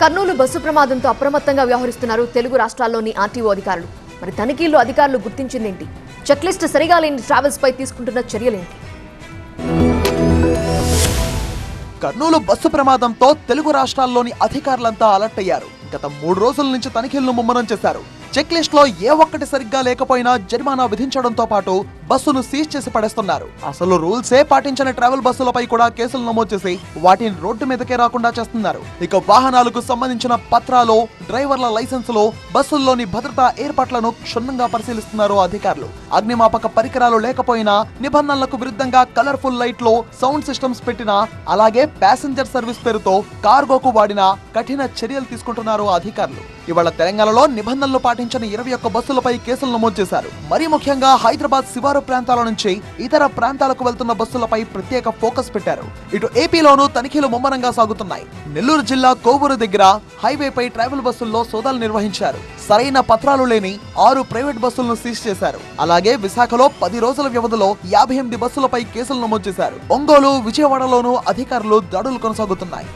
Kurnool bus ప్రమాదంతో అప్రమత్తంగా వ్యవహరిస్తున్నారు తెలుగు రాష్ట్రాల్లోని ఆర్టీఓ అధికారులు. మరి తనిఖీల్లో అధికారులు గుర్తించిందేంటి? చెక్ లిస్ట్ సరిగా లేని ట్రావెల్స్ పై తీసుకుంటున్న చర్యలేంటి? కర్నూలు బస్సు ప్రమాదంతో తెలుగు రాష్ట్రాల్లోని అధికారులంతా అలర్ట్ అయ్యారు. గత మూడు రోజుల నుంచి తనిఖీలను ముమ్మరం చేశారు. చెక్ లిస్ట్లో ఏ ఒక్కటి సరిగ్గా లేకపోయినా జరిమానా విధించడంతో పాటు బస్సును సీజ్ చేసి పడేస్తున్నారు. అసలు రూల్సే పాటించని ట్రావెల్ బస్సులపై కూడా కేసులు నమోదు చేసి వాటిని రోడ్డు మీదకే రాకుండా చేస్తున్నారు. ఇక వాహనాలకు సంబంధించిన పత్రాలు డ్రైవర్ల లైసెన్సులో బస్సుల్లోని భద్రతా ఏర్పాట్లను క్షుణ్ణంగా పరిశీలిస్తున్నారు అధికారులు. అగ్నిమాపక పరికరాలు లేకపోయినా నిబంధనలకు విరుద్ధంగా కలర్ఫుల్ లైట్లు సౌండ్ సిస్టమ్స్ పెట్టినా అలాగే ప్యాసింజర్ సర్వీస్ పేరుతో కార్గోకు వాడిన కఠిన చర్యలు తీసుకుంటున్నారు అధికారులు. ఇవాళ తెలంగాణలో నిబంధనలు పాటించిన ఇరవై ఒక్క బస్సులపై కేసులు నమోదు చేశారు. మరీ ముఖ్యంగా హైదరాబాద్ శివారు ప్రాంతాల నుంచి ఇతర ప్రాంతాలకు వెళ్తున్న బస్సులపై ప్రత్యేక ఫోకస్ పెట్టారు. ఇటు ఏపీలోనూ తనిఖీలు ముమ్మరంగా సాగుతున్నాయి. నెల్లూరు జిల్లా కోవూరు దగ్గర హైవేపై ట్రావెల్ బస్సుల్లో సోదాలు నిర్వహించారు. సరైన పత్రాలు లేని ఆరు ప్రైవేట్ బస్సులను సీజ్ చేశారు. అలాగే విశాఖలో పది రోజుల వ్యవధిలో యాభై ఎనిమిది బస్సులపై కేసులు నమోదు చేశారు. ఒంగోలు విజయవాడలోనూ అధికారులు దాడులు కొనసాగుతున్నాయి.